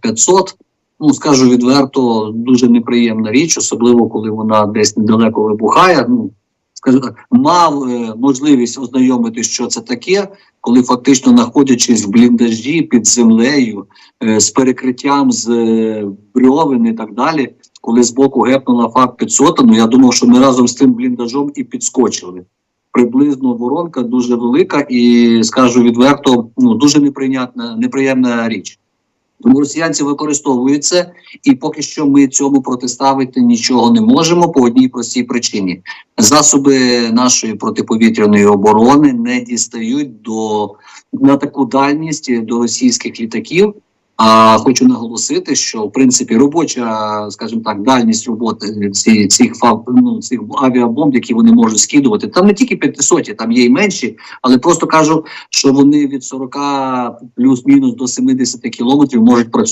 500. Ну скажу відверто, дуже неприємна річ, особливо коли вона десь недалеко вибухає. Ну скажу мав е, можливість ознайомитись, що це таке, коли фактично знаходячись в бліндажі під землею е, з перекриттям з е, брьовин і так далі. Коли збоку гепнула факт 500, ну я думав, що ми разом з тим бліндажом і підскочили. Приблизно воронка дуже велика і скажу відверто, ну дуже неприйнятна, неприємна річ. Тому росіянці використовують це, і поки що ми цьому протиставити нічого не можемо по одній простій причині: засоби нашої протиповітряної оборони не дістають до на таку дальність до російських літаків. А хочу наголосити, що в принципі робоча, скажімо так, дальність роботи ці, цих ну, цих авіабомб, які вони можуть скидувати, там не тільки 500, там є й менші, але просто кажу, що вони від 40 плюс-мінус до 70 кілометрів можуть працювати.